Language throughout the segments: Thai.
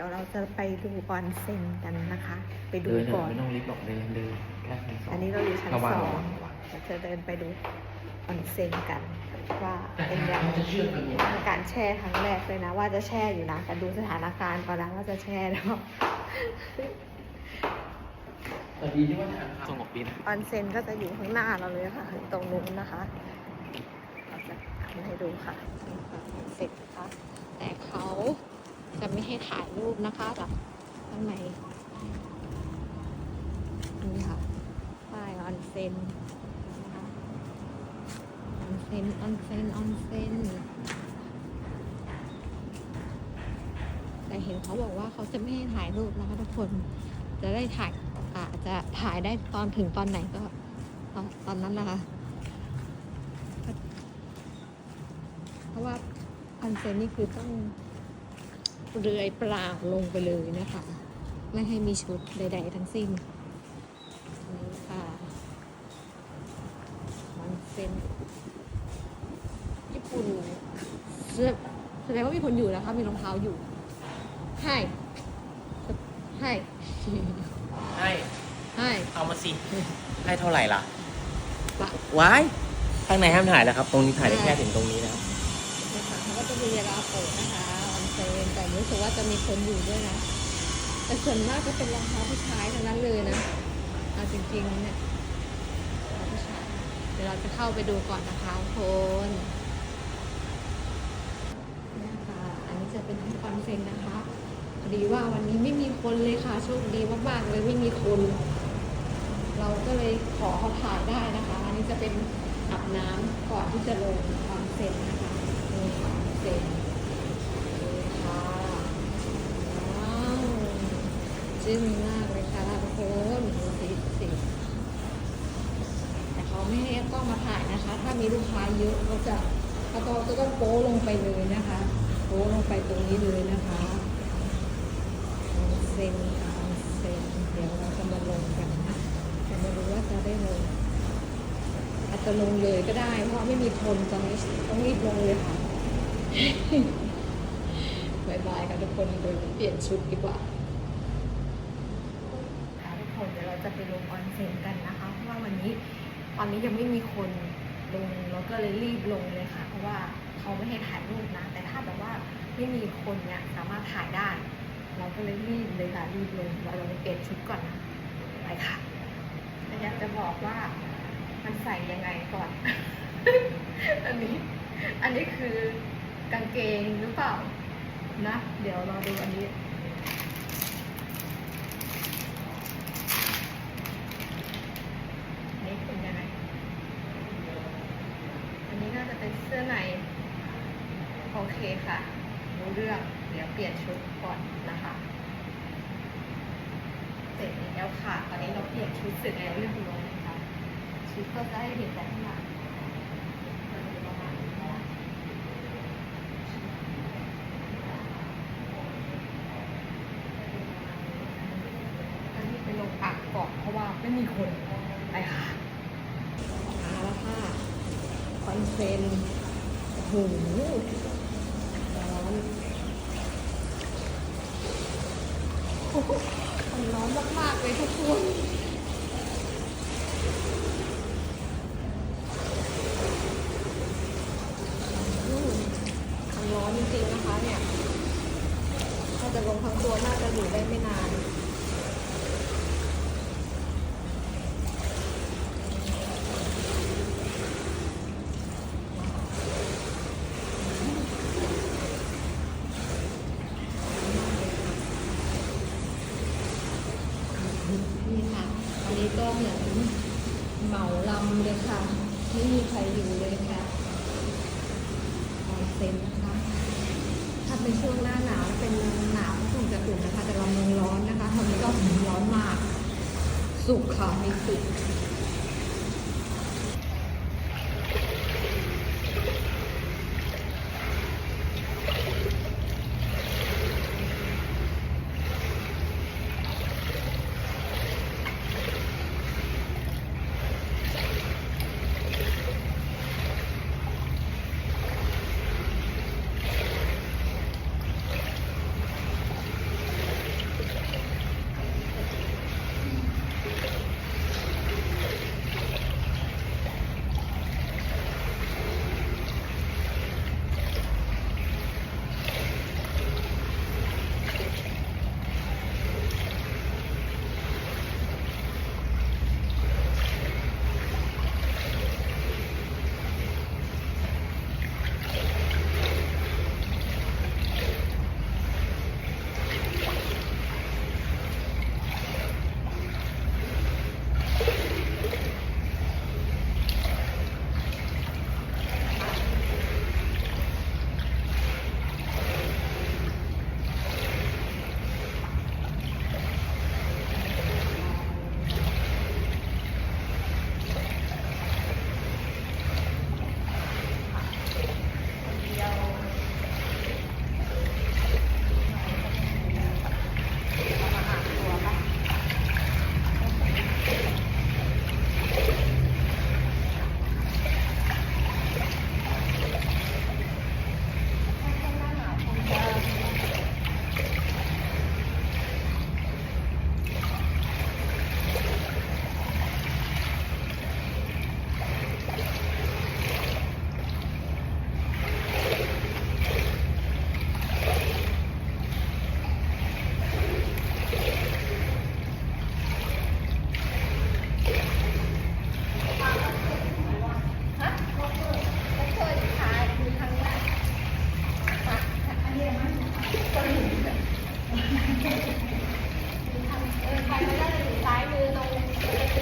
ดี๋ยวเราจะไปดูออนเซ็นกันนะคะ ไปดูเดินเถก่ออะนไม่ต้องรีบหรอกเดินเดินแค่ชั้นสองอันนี้เราอยู่ชั้นระวังสองระวังเราจะเดินไปดูออนเซ็นกัน ว่าแต่เป็นอย่างเขาจะเชื่อกันหมดเป็นการแช่ครั้งแรกเลยนะ ว่าจะแช่อยู่นะแต่ดูสถานการณ์ก่อนนะว่าจะแช่หรือเปล่าแต่ดีที่ว่าทางสงบดีนะ ออนเซ็นก็จะอยู่ข้างหน้าเราเลยค่ะตรงนู้นนะคะเราจะทำให้ดูค่ะนี่ค่ะออนเซ็นนะคะแต่เขา จะไม่ให้ถ่ายรูปนะคะแบบข้างในนี่ค่ะป้ายออนเซ็นนะคะออนเซ็นออนเซ็นออนเซ็นแต่เห็นเขาบอกว่าเขาจะไม่ให้ถ่ายรูปนะคะทุกคนจะได้ถ่ายอาจจะถ่ายได้ตอนถึงตอนไหนก็ตอนตอนนั้นนะคะเพราะว่าออนเซ็นนี่คือต้อง เรือยเปล่าลงไปเลยนะคะ ไม่ให้มีชุดใด ๆ ทั้งสิ้นนี่ค่ะออนเซ็นญี่ปุ่นแสดงแสดงว่ามีคนอยู่นะคะ มีรองเท้าอยู่ให้ให้ให้ให้เอามาสิให้เท่าไหร่ล่ะปะว้ายข้างในห้ามถ่ายแล้วครับ ตรงนี้ถ่ายได้แค่ถึงตรงนี้นะครับนะคะเขาก็จะมีเวลาเปิดนะคะ ออนเซ็นแต่รู้สึกว่าจะมีคนอยู่ด้วยนะ แต่ส่วนมากก็เป็นรองเท้าผู้ชายทั้งนั้นเลยนะเอาจริงๆเนี่ยรองเท้าผู้ชายเดี๋ยวเราจะเข้าไปดูก่อนนะคะทุกคนนี่ค่ะอันนี้จะเป็นที่คอนเซ็นนะคะพอดีว่าวันนี้ไม่มีคนเลยค่ะโชคดีมากๆเลยไม่มีคน เราก็เลยขอเขาถ่ายได้นะคะ อันนี้จะเป็นอาบน้ำก่อนที่จะลงออนเซ็นนี่ค่ะว้าว จึ้งมากเลยค่ะทุกคนดูสิสิแต่เขาไม่ให้กล้องมาถ่ายนะคะ ถ้ามีลูกค้าเยอะก็จะเขาก็จะต้องโป๊ลงไปเลยนะคะโป๊ลงไปตรงนี้เลยนะคะออนเซ็นค่ะออนเซ็นเดี๋ยวเราจะมาลงกันนะแต่ไม่รู้ว่าจะได้ลงอาจจะลงเลยก็ได้ เพราะไม่มีคนตอนนี้ต้องรีบลงเลยค่ะบายบายค่ะทุกคนเดี๋ยวเปลี่ยนชุดดีกว่าทุกคนเดี๋ยวเรา จะไปลงออนเซ็นกันนะคะ เพราะว่าวันนี้ตอนนี้ยังไม่มีคนลงเราก็เลยรีบลงเลยค่ะ เพราะว่าเขาไม่ให้ถ่ายรูปนะ แต่ถ้าแบบว่าไม่มีคนเนี่ยสามารถถ่ายได้ เราก็เลยรีบเลยค่ะรีบลงเราลงไปเปลี่ยนชุดก่อนนะไปค่ะอยากจะบอกว่ามันใส่ยังไงก่อน อันนี้ อันนี้คือกางเกงหรือเปล่านะ เดี๋ยวรอดูอันนี้นี้เป็นยังไง อันนี้น่าจะเป็นเสื้อใน โอเคค่ะ รู้ เรื่อง เดี๋ยวเปลี่ยนชุดก่อนนะคะเสร็จแล้วค่ะ ตอนนี้เราเปลี่ยนชุดเสร็จแล้วเรียบร้อยนะคะชุดก็จะให้เห็นแต่ข้างหลังมันจะประมาณนี้นะไปลงอักก่อเพราะว่าไม่มีคนไปค่ะมาแล้วค่ะคอนเซนโอ้โหร้อน มันร้อนมากๆเลยทุกคนอืมมันร้อนจริงๆนะคะเนี่ย ถ้าจะลงทั้งตัวน่าจะอยู่ได้ไม่นาน นี่ค่ะ อันนี้ก็เหมือนเหมาลำ เลยค่ะ ไม่มีใครอยู่เลยค่ะออนเซ็นนะคะ ถ้าเป็นช่วงหน้าหนาวเป็นหนาวก็คงจะตู่นนะคะ แต่เราเมืองร้อนนะคะตอนนี้ก็ร้อนมาก สุกค่ะมีสุก ซ้ายมือตรง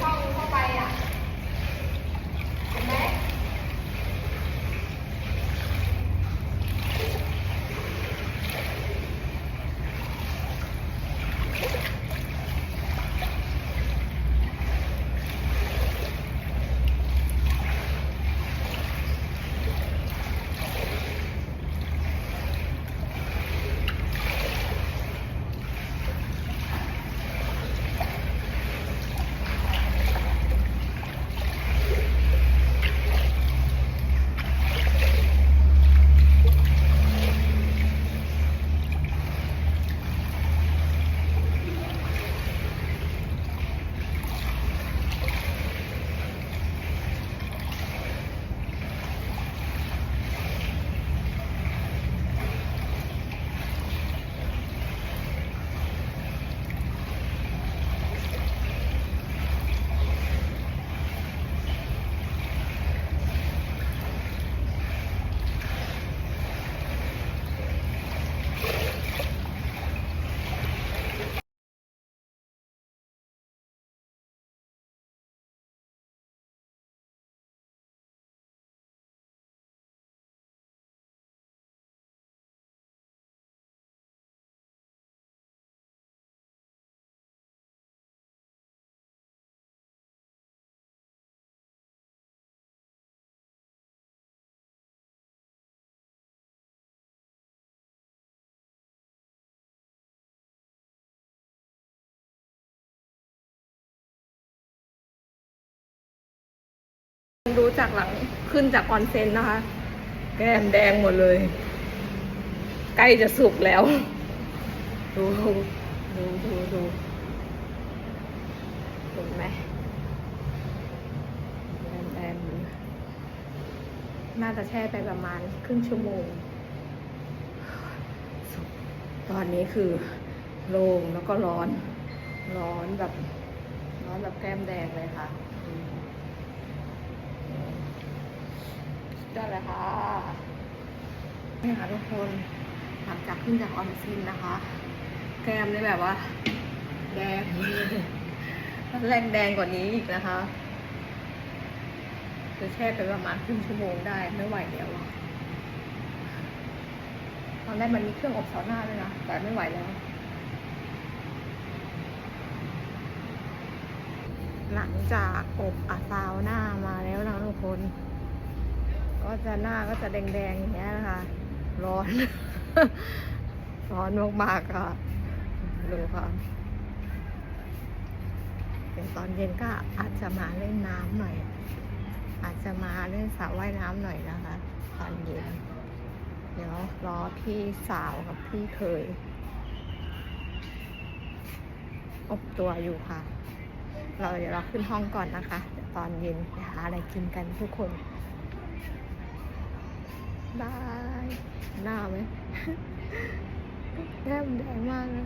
ช่องเข้าไปอะเห็นไหม ดูจากหลังขึ้นจากออนเซ็นนะคะ แก้มแดงหมดเลย ใกล้จะสุกแล้ว ดูดูดูดูเห็นไหมแดงแดงน่าจะแช่ไปประมาณครึ่งชั่วโมง ตอนนี้คือโล่งแล้วก็ร้อน ร้อนแบบ ร้อนแบบแก้มแดงเลยค่ะ อืมได้เลยค่ะนี่ค่ะทุกคนหลังจากขึ้นจากออนซินนะคะ แก้มนี่แบบว่า แดงแรงแดงกว่านี้อีกนะคะคือแช่ไปประมาณครึ่งชั่วโมงได้ไม่ไหวแล้วอะตอนแรกมันมีเครื่องอบซาวน่าด้วยนะ แต่ไม่ไหวแล้ว หลังจากอบอาซาวน่ามาแล้วนะทุกคน ก็จะหน้าก็จะแดงๆอย่างเงี้ยนะคะร้อน ร้อนมากๆค่ะดูค่ะเดี๋ยวตอนเย็นก็อาจจะมาเล่นน้ำหน่อย อาจจะมาเล่นสระว่ายน้ำหน่อยนะคะ ตอนเย็น เดี๋ยวรอพี่สาวกับพี่เคย อบตัวอยู่ค่ะ เราเดี๋ยวเราขึ้นห้องก่อนนะคะ ตอนเย็นหาอะไรกินกันทุกคน บาย หน้าไหมแก้มแดงมากเลย